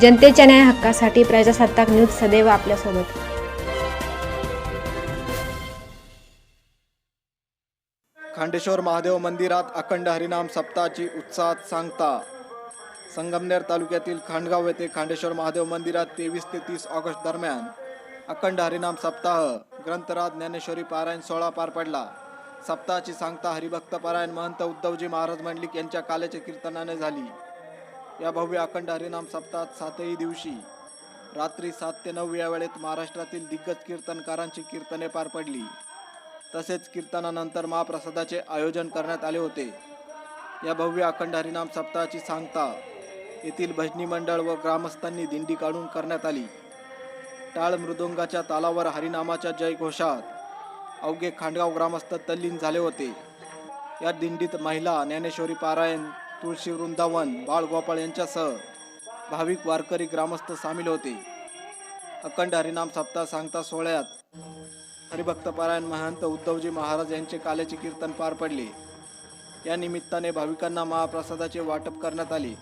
जनतेच्या न्याय हक्कासाठी प्रजासत्ताक न्यूज सदैव आपल्यासोबत. खांडेश्वर महादेव मंदिरात अखंड हरिनाम सप्ताहाची उत्साहात सांगता. संगमनेर तालुक्यातील खांडगाव येथे खांडेश्वर महादेव मंदिरात तेवीस ते तीस ऑगस्ट दरम्यान अखंड हरिनाम सप्ताह ग्रंथराज ज्ञानेश्वरी पारायण सोहळा पार पडला. सप्ताहाची सांगता हरिभक्त पारायण महंत उद्धवजी महाराज मंडलिक यांच्या काल्याच्या कीर्तनाने झाली. या भव्य अखंड हरिनाम सप्ताहात सातही दिवशी रात्री सात ते नऊ या वेळेत महाराष्ट्रातील दिग्गज कीर्तनकारांची कीर्तने पार पडली. तसेच कीर्तनानंतर महाप्रसादाचे आयोजन करण्यात आले होते. या भव्य अखंड हरिनाम सप्ताहाची सांगता येथील भजनी मंडळ व ग्रामस्थांनी दिंडी काढून करण्यात आली. टाळ मृदुंगाच्या तालावर हरिनामाच्या जयघोषात अवघे खांडगाव ग्रामस्थ तल्लीन झाले होते. या दिंडीत महिला ज्ञानेश्वरी पारायण तुळशी वृंदावन बाळगोपाळ यांच्यासह भाविक वारकरी ग्रामस्थ सामील होते. अखंड हरिनाम सप्ताह सांगता सोहळ्यात हरिभक्तपरायण महंत उद्धवजी महाराज यांचे काल्याचे कीर्तन पार पडले. या निमित्ताने भाविकांना महाप्रसादाचे वाटप करण्यात आले.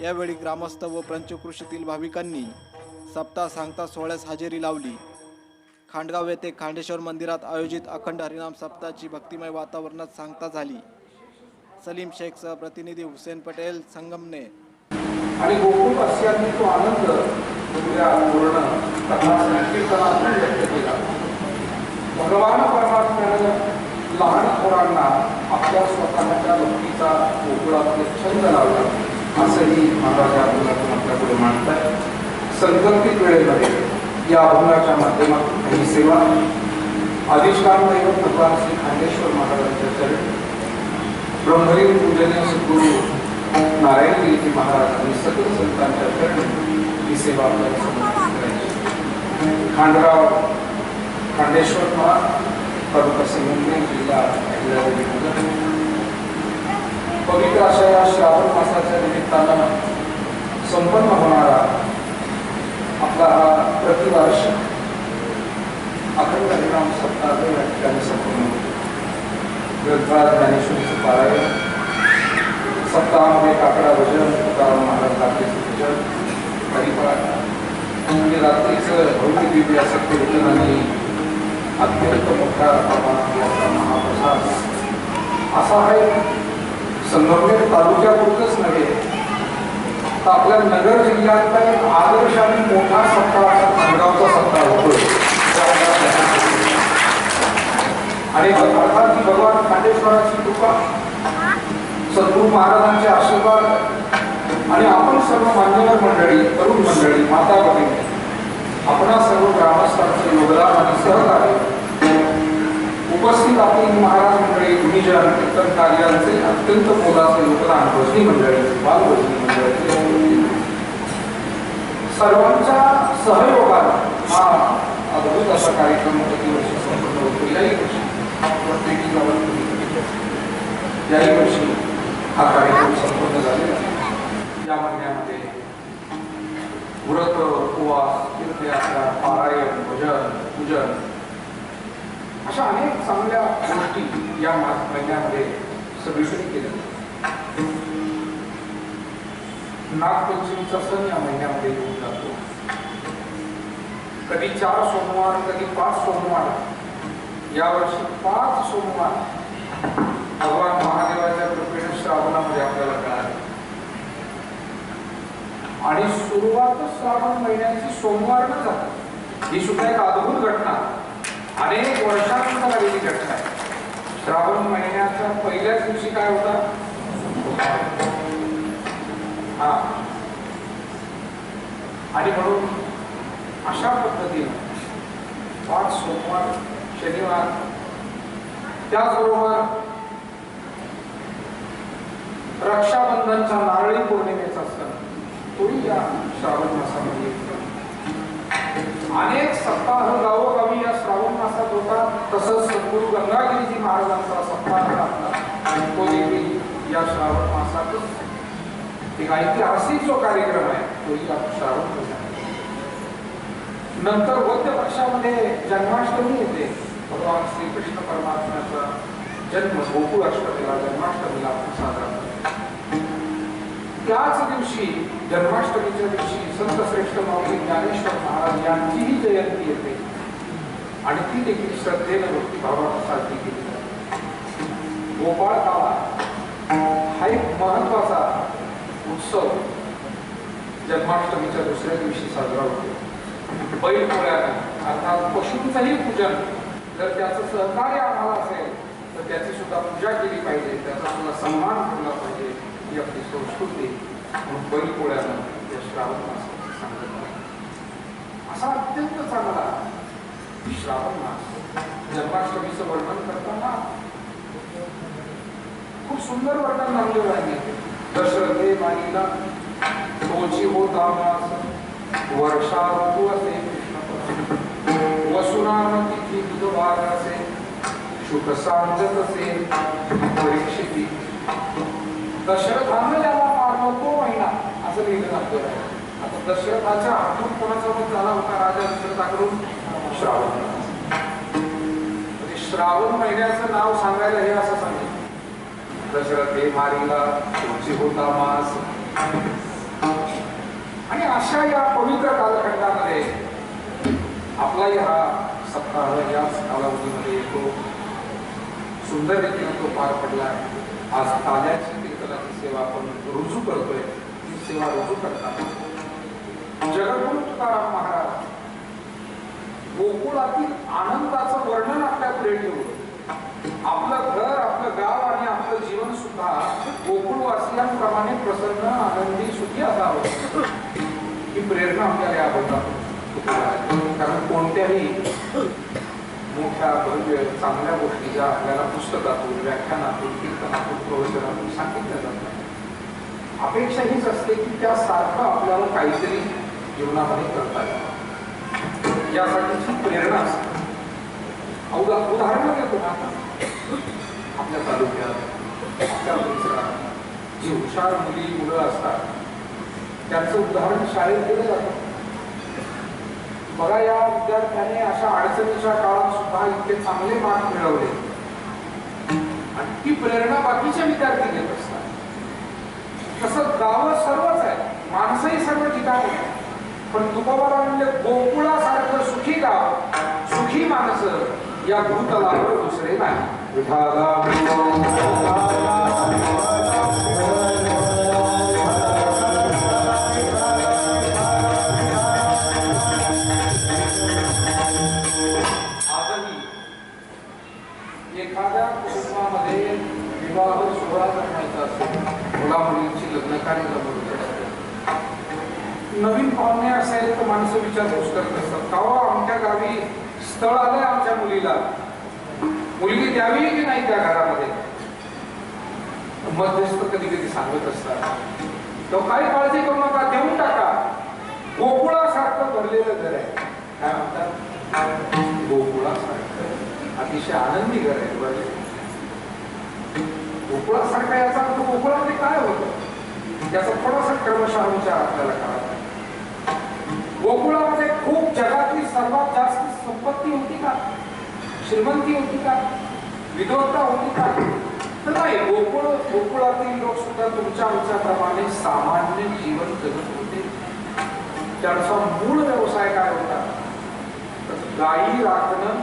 यावेळी ग्रामस्थ व पंचकृषीतील भाविकांनी सप्ताह सांगता सोहळ्यास हजेरी लावली. खांडगाव येथे खांडेश्वर मंदिरात आयोजित अखंड हरिनाम सप्ताहाची भक्तिमय वातावरणात सांगता झाली. सलीम शेखसह प्रतिनिधी हुसेन पटेल संगमने. आणि गोकुळवासियांनी तो आनंद केला भगवान परमात्म्यानं लहान पोरांना आपल्या स्वतःच्या भक्तीचा गोकुळातले छंद लावला. असंही महाराज अभंगातून आपल्याकडे मांडतात संकल्पित वेळेमध्ये या अभंगाच्या माध्यमातून काही सेवा. अधिष्ठान दैवत भगवान श्री खांडेश्वर महाराजांच्या चरणी. ब्रह्मलीन पूजनीय सद्गुरू नारायणगिरीजी महाराज आणि सगळे संतांच्या चरणी सेवा आपल्याला खांडेश्वर महाराज तालुका संगमनेर जिल्हा पवित्र अशा श्रावण मासाच्या निमित्तानं संपन्न होणारा आपला हा प्रतिवर्ष अखंड हरिनाम सप्ताह या ठिकाणी संपन्न होतो. ज्ञानेश्वरीचं पारायण. सप्ताहामध्ये काकडा भजन तुकाराम महाराज काकडीचं भजन हरिपाठ. म्हणजे रात्रीचं भव्य दिव्य असं कीर्तन आणि अत्यंत मोठ्या प्रमाणात याचा महाप्रसाद. असा हा एक संगमनेर तालुक्यापुरतच नव्हे तर आपल्या नगर जिल्ह्यातला एक आदर्श आणि मोठा सप्ताह खांडगावचा सप्ताह होतोय. आणि अर्थात की भगवान खांडेश्वराची कृपा. सद्गुरू महाराजांचे आशीर्वाद आणि आपण सर्व मान्यवर मंडळी तरुण मंडळी माता भगिनी आपणा सर्व ग्रामस्थांचे योगदान आणि सहकार्य उपस्थित आपली महाराज मंडळी गुणीजन इतर कार्यांचे अत्यंत मोलाचे योगदान भजनी मंडळी बालभजनी मंडळी. सर्वांच्या सहयोगाने हा अद्भुत असा कार्यक्रम प्रतिवर्षी संपन्न होतो. याही वर्षी प्रत्येकी गावात याही वर्षी हा कार्यक्रम संपन्न झालेला या महिन्यामध्ये व्रत उपवास तीर्थयात्रा पारायण भजन पूजन अशा अनेक चांगल्या गोष्टी या महिन्यामध्ये सगळीकडे केल्या नागपंचमीचा सण या महिन्यामध्ये. येऊन जातो कधी चार सोमवार कधी पाच सोमवार. यावर्षी पाच सोमवार भगवान महादेवाच्या कृपेने श्रावणामध्ये आपल्याला कळाले. आणि सुरुवातच श्रावण महिन्याची सोमवार जाते ही सुद्धा एक अद्भुत घटना. अनेक वर्षांनंतर आलेली घटना आहे. श्रावण महिन्याच्या पहिल्याच दिवशी काय होता? हा. आणि म्हणून अशा पद्धतीने पाच सोमवार शनिवार. त्याचबरोबर रक्षाबंधनचा नारळी पौर्णिमेचा सण. तोही या श्रावण मासामध्ये अनेक सप्ताह गावोगावी या श्रावण मासात होतात. तसंच सद्गुरु गंगागिरीजी महाराजांचा सप्ताह लागला आणि तो देखील या श्रावण मासातच. एक ऐतिहासिक जो कार्यक्रम आहे तोही या श्रावण नंतर वद्य पक्षामध्ये जन्माष्टमी येते. भगवान श्रीकृष्ण परमात्म्याचा जन्म गोकुळ अष्टमीला जन्माष्टमीला आपण साजरा करतो. त्याच दिवशी जन्माष्टमीच्या दिवशी संत श्रेष्ठ माऊली ज्ञानेश्वर महाराज यांचीही जयंती येते. आणि ती देखील श्रद्धेने भक्तिभावानं साजरी केली जाते. गोपाळ काळा हा एक महत्त्वाचा उत्सव जन्माष्टमीच्या दुसऱ्या दिवशी साजरा होतो. बैल अर्थात पशूंचंही पूजन जर त्याचं सहकार्य आम्हाला असेल तर त्याची सुद्धा पूजा केली पाहिजे. त्याचा सुद्धा सन्मान केला पाहिजे. ही आपली संस्कृती. म्हणून बैल या श्रावण मासाची सांगत असा अत्यंत चांगला श्रावण मास. जन्माष्टमीचं वर्णन करताना खूप सुंदर वर्णन नामदेव आहे. दशरथे माईला होता मास वर्षा ऋतू असे कृष्ण वसुनाम तिथी बुधवार असे शुक असे परीक्षिती. दशरथानं ज्याला तो महिना असं लिहिलं नामदेव आता दशरथाच्या हातून कोणाचा मत झाला होता? राजा दशरथाकडून श्रावण. म्हणजे श्रावण महिन्याचं नाव सांगायला हे असं सांगितलं दशरथ हे मारीला तुमची होता मास. आणि अशा या पवित्र कालखंडामध्ये आपलाही हा सप्ताह याच कालावधीमध्ये येतो सुंदर रीतीनं तो पार पडला आज ताल्याची कीर्तनाची सेवा आपण रुजू करतोय. ती सेवा रुजू करतात. जगद्गुरु तुकाराम महाराज गोकुळातील आनंदाचं वर्णन आपल्या पुढे ठेवलं आपलं घर आपलं गाव आणि आपलं जीवन सुद्धा गोकुळवासियांप्रमाणे प्रसन्न आनंदी सुखी असावं. ही प्रेरणा आपल्याला याबद्दल कारण कोणत्याही मोठ्या भव्य चांगल्या गोष्टी ज्या आपल्याला पुस्तकातून व्याख्यानातून कीर्तनातून प्रवचनातून सांगितल्या जातात. अपेक्षा हीच असते की त्यासारखं आपल्याला काहीतरी जीवनामध्ये करता येईल यासाठीची प्रेरणा असते. अवघा उदाहरण देतो ना आपल्या तालुक्यात आपल्या परिसरात जी हुशार मुली मुलं असतात त्यांचं उदाहरण शाळेत दिलं जातं. बघा या विद्यार्थ्याने अशा अडचणीच्या काळात सुद्धा इतके चांगले मार्क मिळवले. आणि ती प्रेरणा बाकीच्या विद्यार्थी घेत असतात. तसं गाव सर्वच आहे माणसंही सर्व ठिकाणी आहे. पण तुकोबाला म्हणजे गोकुळासारखं सुखी गाव सुखी माणसं या भूतलावर दुसरे नाही. असेल तर माणसं विचारपूस करत असतात का आमच्या गावी स्थळ आलंय आमच्या मुलीला. मुलगी द्यावी की नाही त्या घरामध्ये? मध्यस्थ कधी कधी सांगत असतात. तो काही काळजी करू नका देऊन टाका. गोकुळासारखं भरलेलं घर आहे. काय म्हणतात? गोकुळासारखं. अतिशय आनंदी घर आहे बरं. गोकुळासारखं याचा अर्थ गोकुळामध्ये काय होतं? याचा थोडासा क्रमशः विचार आपल्याला काय गोकुळामध्ये खूप जगातली सर्वात जास्त संपत्ती होती का? श्रीमंती होती का? विद्वत्ता होती का? तर नाही गोकुळ गोकुळातील लोक सुद्धा तुमच्या आमच्याप्रमाणे सामान्य जीवन जगत होते. त्यांचा मूळ व्यवसाय काय होता? तर गायी राखणं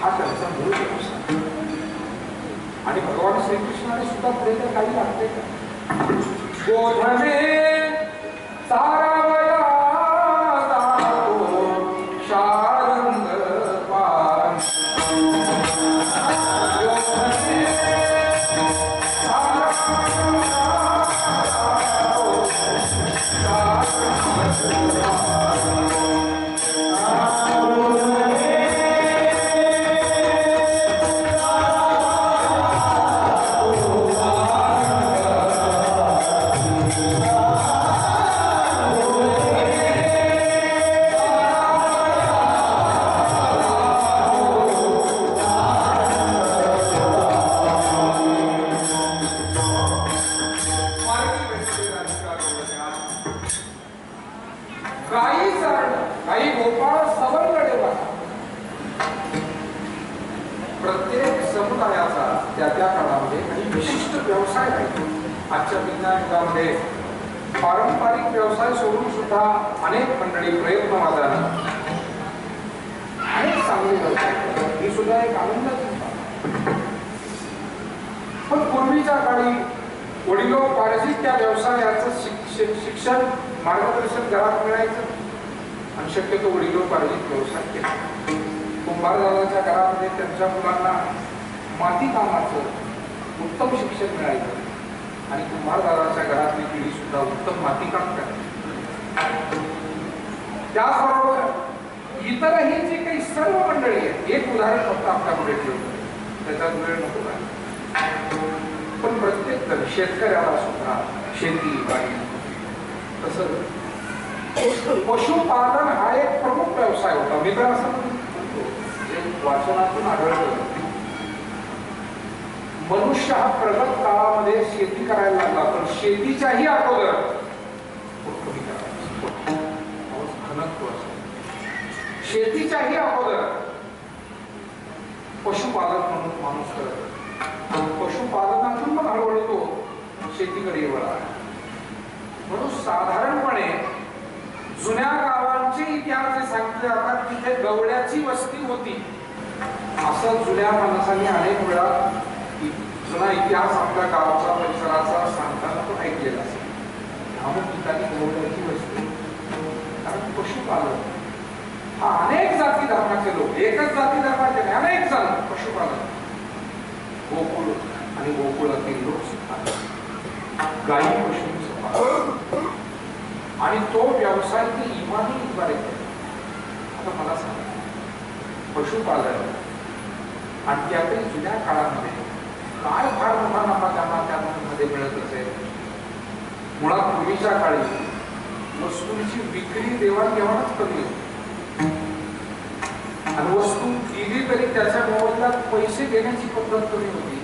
हा त्यांचा मूळ व्यवसाय. आणि भगवान श्रीकृष्णाने सुद्धा प्रेम काही लागते का? गोधने आजच्या विज्ञान युगामध्ये पारंपरिक व्यवसाय सोडून सुद्धा अनेक मंडळी प्रयत्न मार्गानं अनेक चांगले व्यवसाय करतात. ही सुद्धा एक आनंदाची पण पूर्वीच्या काळी वडिलोपार्जित त्या व्यवसायाचं शिक्षण शिक्षण मार्गदर्शन घरात मिळायचं. आणि शक्यतो वडिलोपार्जित व्यवसाय केला. कुंभारदादाच्या घरामध्ये त्यांच्या मुलांना माती कामाचं उत्तम शिक्षण मिळायचं. आणि कुंभारदाराच्या घरातली पिढी सुद्धा उत्तम मातीकाम करते. त्याचबरोबर इतरही जे काही सर्व मंडळी आहेत एक उदाहरण फक्त आपल्यापुढे ठेवतो. त्याच्यात वेळ नको पण प्रत्येक तर शेतकऱ्याला सुद्धा शेती बाई तसं पशुपालन हा एक प्रमुख व्यवसाय होता. मी तर असं म्हणतो. वाचनातून आढळलं मनुष्य हा प्रगत काळामध्ये शेती करायला लागला पण शेतीच्याही अगोदर शेतीच्याही अगोदर पशुपालक म्हणून माणूस करत पशुपालनातून पण हळूहळू शेतीकडे वळा म्हणून साधारणपणे जुन्या गावांचे इतिहास जे सांगितले जातात तिथे गवळ्याची वस्ती होती. असं जुन्या माणसाने अनेक वेळा जुना इतिहास आपल्या गावाचा परिसराचा सांगताना तो ऐकलेला असेल. अमुक ठिकाणी गवळ्याची वस्तू कारण पशुपालन हा अनेक जाती धर्माचे लोक एकच जाती धर्माचे नाही अनेक जण पशुपालन गोकुळ आणि गोकुळातील लोक गाई गायी पशूंचं पालन. आणि तो व्यवसाय ते इमानी द्वारे आता मला सांगा पशुपालन आणि त्यातही जुन्या काळामध्ये काय फार मोठा नफा त्यांना त्यामध्ये मिळत असेल? मुळात पूर्वीच्या काळी वस्तूंची विक्री देवाणघेवाणच कमी होती. आणि वस्तू दिली तरी त्याच्या मोबदल्यात पैसे देण्याची पद्धत कमी होती.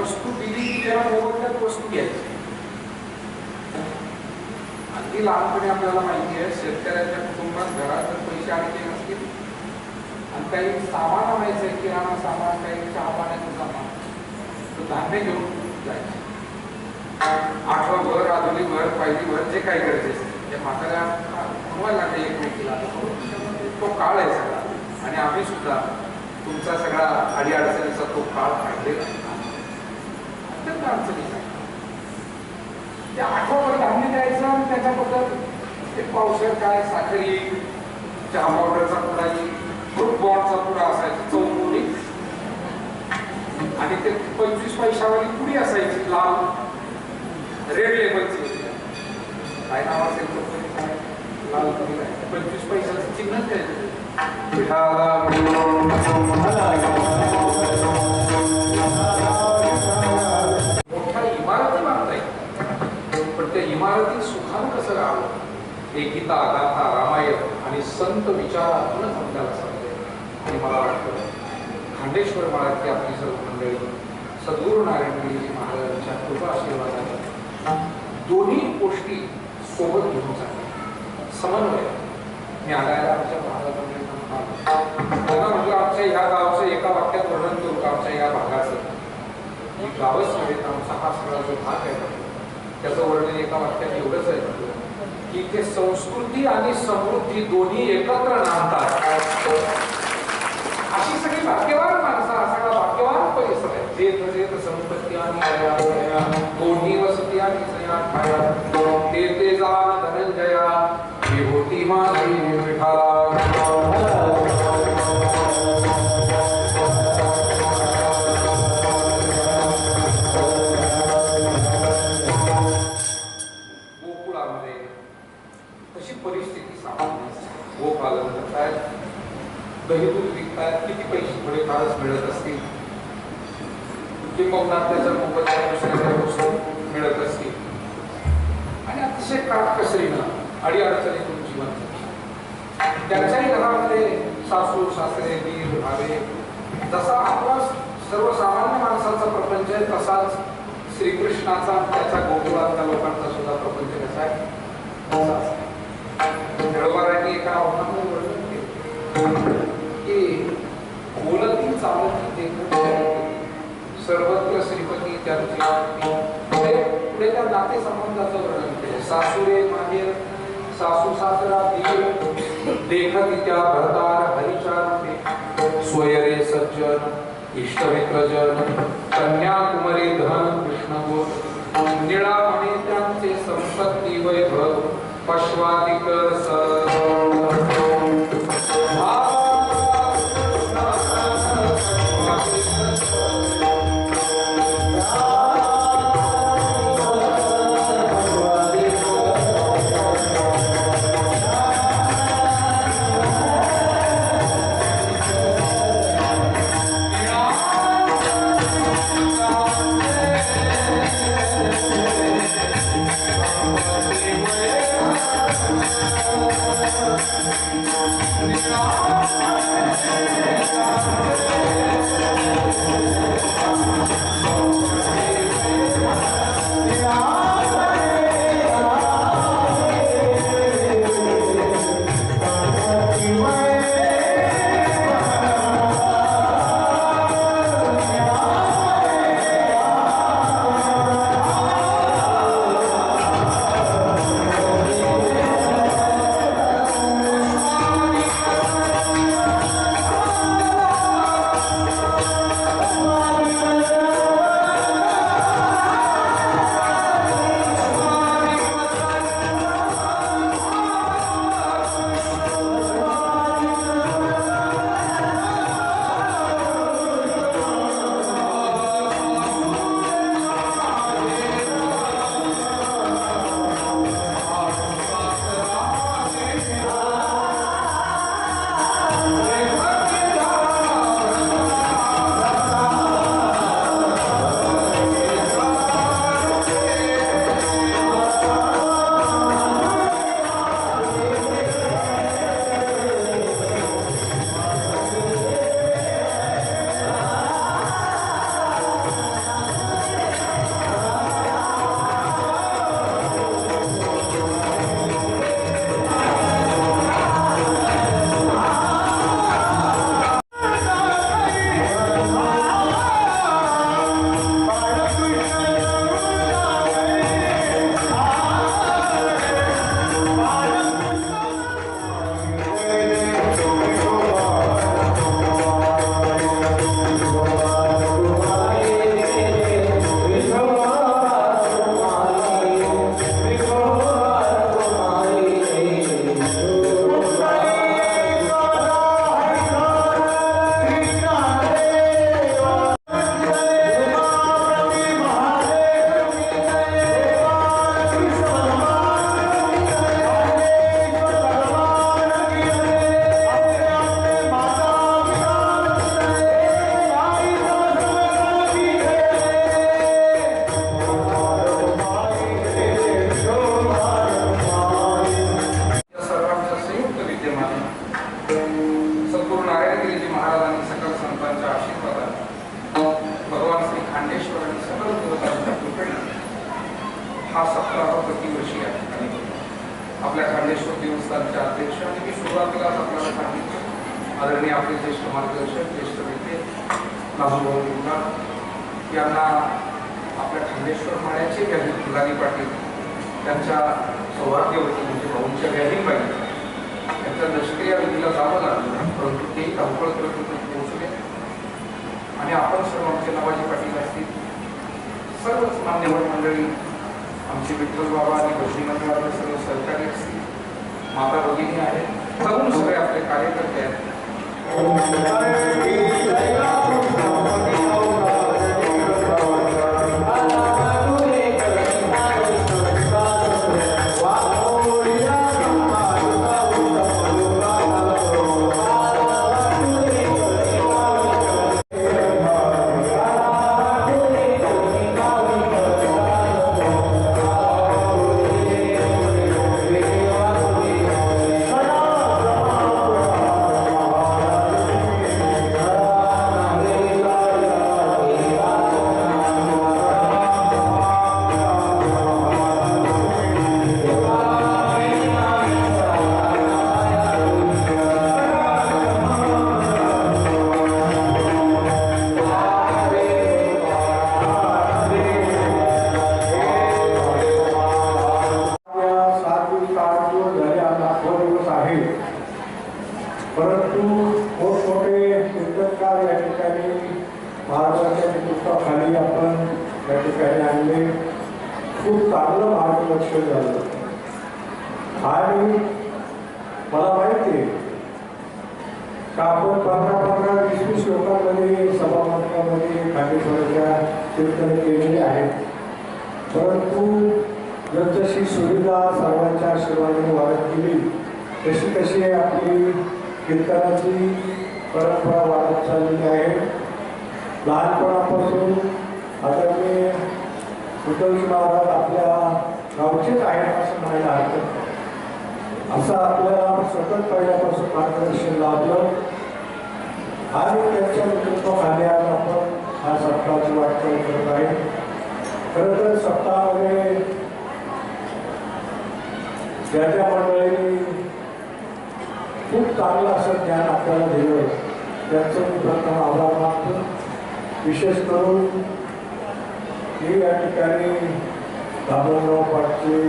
वस्तू दिली की त्याला मोबदल्यात वस्तू घ्यायची. अगदी लहानपणी आपल्याला माहिती आहे शेतकऱ्याच्या कुटुंबात घरात जर पैसे आणले नसतील. आणि काही सामान आणायचं किराणा सामान काही चहा पाण्याचं सामान. धान्य घेऊन जायचे. आठवा भर आधुली भर पहिली भर जे काही गरजेचं ते म्हाताऱ्या बनवायला लागले एकमेकीला तो काळ आहे सगळा. आणि आम्ही सुद्धा तुमचा सगळा अडीअडचणीचा तो काळ काढलेला अत्यंत अडचणीचा ते आठवड्याभर धान्य द्यायचं आणि त्याच्याबद्दल ते पावसाळ्यात काय साखरी चहा पावडरचा पुडा येईल बॉन्डचा पुडा असायचा चौकोनी आणि ते पंचवीस पैशावाली पुडी असायची लाल रेड लेबलची काय नाव असेल लाल पंचवीस पैशाचं चिन्ह द्यायचं मोठ्या इमारती बांधता येईल पण त्या इमारतीत सुखानं कसं राहावं हे गीता गाथा रामायण आणि संत विचारातूनच आपल्याला सांगते आणि मला वाटतं खांडेश्वर महाराजची आपली सर्व मंडळी सद्गुरू नारायण महाराजांच्या कृपा आशीर्वादाने दोन्ही गोष्टी सोबत घेऊन जातात समन्वय. मी आल्याला आमच्या महाराजांना त्यांना म्हटलं म्हणजे आमच्या ह्या गावचं एका वाक्यात वर्णन करू का आमच्या या भागाचं? ही गावच नव्हे तर आमचा हा सगळा जो भाग आहे त्याचं वर्णन एका वाक्यात एवढंच आहे. की ते संस्कृती आणि समृद्धी दोन्ही एकत्र नांदतात. अशी सगळी भाग्यवान माणसं सगळा भाग्यवान परिसर आहे. जे तसे संपत्ती आणि दोन्ही वसती आणि जया ते जाण धनंजया विभूती माझी विठाला परिस्थिती दूध किती पैसे पुढे फारच मिळत असतील किंबहुना त्याच्या मोबदल्यात दुसऱ्या मिळत असतील आणि अतिशय काटकसरीनं अडीअडचणीतून जीवन जगतात. त्यांच्याही घरामध्ये सासू सासरे वीर भावे जसा आपला सर्वसामान्य माणसाचा प्रपंच आहे तसाच श्रीकृष्णाचा त्याचा त्याच्या गोकुळातल्या लोकांचा सुद्धा प्रपंच कसा आहे? तसाच. एका आव्हानामध्ये वर्णन केलं. की बोलती चालती ते सर्वत्र श्रीपती त्यांची पुढे त्या नाते संबंधाचं वर्णन केलं. सासुरे माहेर सासू सासरा दीर देखत त्या भरतार हरीच्या रूपे स्वयरे सज्जन इष्टमित्रजन कन्याकुमारी धन कृष्ण निळामणे त्यांचे संपत्ती वैभव पश्वादिक सर्व आपण सर्व आमचे नवाजी पाटील असतील. सर्वच मान्यवर मंडळी आमचे विठ्ठल बाबा आणि भजनी मंडळातले सर्व सहकारी असतील. माता भगिनी आहेत. तरुण सगळे आपले कार्यकर्ते आहेत. सभामंडळामध्ये खांडेश्वराच्या कीर्तन केलेले आहेत. परंतु जसजशी सुविधा सर्वांच्या आशीर्वादाने वाढत गेली तशी तशी आपली कीर्तनाची परंपरा वाढत चाललेली आहे. लहानपणापासून आता मी विठ्ठलजी महाराज आपल्या गावचेच आहेत असं म्हणायला हरकत असं आपल्याला सतत पहिल्यापासून मार्गदर्शन लाभलं. आणि त्यांच्या नेतृत्वाखाली आज आपण हा सप्ताहाची वाटचाल करत आहे खरं तर सप्ताहामध्ये ज्या ज्या मंडळींनी खूप चांगलं असं ज्ञान आपल्याला दिलं त्यांचं मी प्रथम आभार मानतो. विशेष करून मी या ठिकाणी दामोदराव पाटचे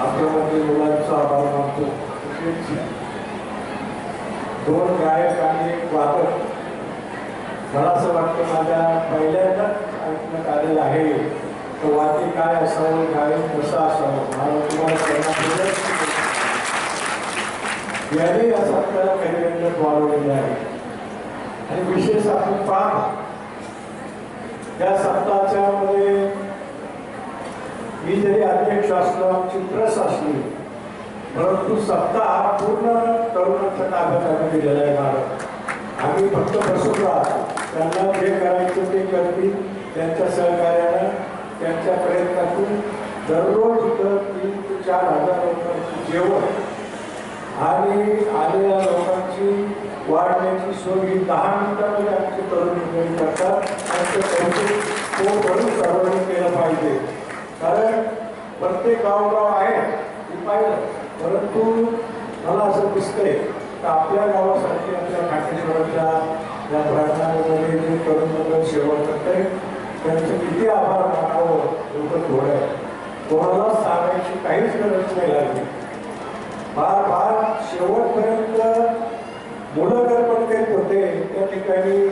आपल्यामध्ये मुलांचा आभार मानतो. दोन गायक आणि एक वादक. मला असं वाटतं माझ्या पहिल्यांदाच आलेलं आहे तर वाद्य काय असावं गायक कसं असावं मला तुम्हाला त्यांना याने असं आपल्याला पहिल्यांदा वाढवलेलं आहे. आणि विशेष आपण पाहतो या सप्ताहाच्या मध्ये मी जरी अध्यक्ष असलो आमची प्रस असली परंतु सप्ताह पूर्ण तरुणांच्या ताब्यात आम्ही दिलेला आहे भारत आम्ही फक्त बसून राहतो. त्यांना जे करायचं ते करतील त्यांच्या सहकार्यानं त्यांच्या प्रयत्नातून दररोज इथं तीन ते चार हजार लोकांची जेवण आणि आलेल्या लोकांची वाढण्याची सोय. ही दहा मिनिटांमध्ये आमचे तरुण मंडळी करतात आणि ते तो भरून सर्वांनी केलं पाहिजे. कारण प्रत्येक गावगाव आहे मी पाहिलं परंतु मला असं दिसतंय तर आपल्या गावासाठी आपल्या खाटेश्वराच्या या प्रांगणामध्ये जे तरुण मंडळ सेवा करते त्यांचे किती आभार मानावं एवढं थोडं आहे. कोणाला सांगायची काहीच गरज नाही लागली. फार फार शेवटपर्यंत मुलं अर्पण करीत होते. त्या ठिकाणी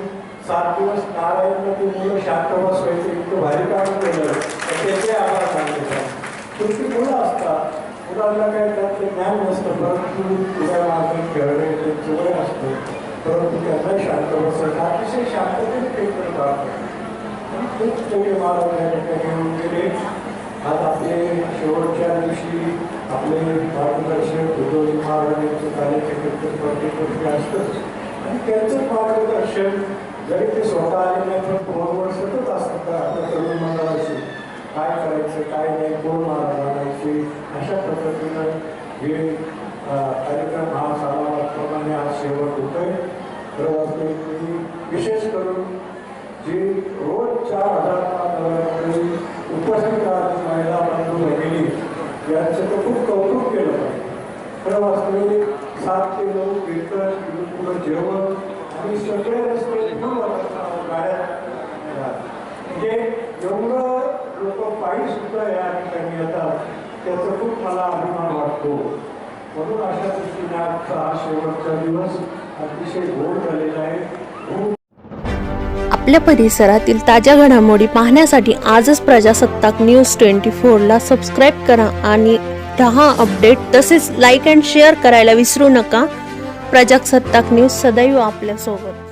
सात दिवस नारायण ती मुलं शांत बसवायचे इतकं भारी काम केलं. तर त्याचे आभार मानले. तुमची मुलं असतात. मुलांना काय त्यातलं ज्ञान नसतं. परंतु तुझ्या मार्गात खेळणे त्यांचं वय असतं. परंतु त्यांना शांत बसत अतिशय शांततेने ते करत आणि खूप मोठे महाराज या ठिकाणी येऊन गेले. आज आपले शेवटच्या दिवशी आपले मार्गदर्शक उद्धवजी महाराजांचे कार्यकर्ते प्रत्येक गोष्टी असतंच आणि त्यांचं मार्गदर्शन जरी ते स्वतः आले नाही पण फोनवर सतत असतात. आपल्या तरुण मंडळाशी काय करायचं काय नाही कोण महाराज आणायचे अशा पद्धतीनं हे कार्यक्रम हा लोकांनी आज शेवट होतोय आहे वाटतं विशेष करून जी रोज चार हजार उपस्थित राहते महिला बंधू भगिनी यांचं तर खूप कौतुक केलं पाहिजे. खरं वास्तविक सात ते नऊ कीर्तन पुढं जेवण आणि सगळे रस्ते गाड्या म्हणजे एवढं लोक पायी सुद्धा या ठिकाणी येतात त्याचा खूप मला अभिमान वाटतो. म्हणून अशा दृष्टीने आजचा हा शेवटचा दिवस अतिशय गोड झालेला आहे. हो. आपल्या परिसरातील ताज्या घडामोडी पाहण्यासाठी आजच प्रजासत्ताक न्यूज ट्वेंटी फोरला सबस्क्राईब करा आणि दहा अपडेट. तसेच लाईक अँड शेअर करायला विसरू नका. प्रजासत्ताक न्यूज सदैव आपल्यासोबत.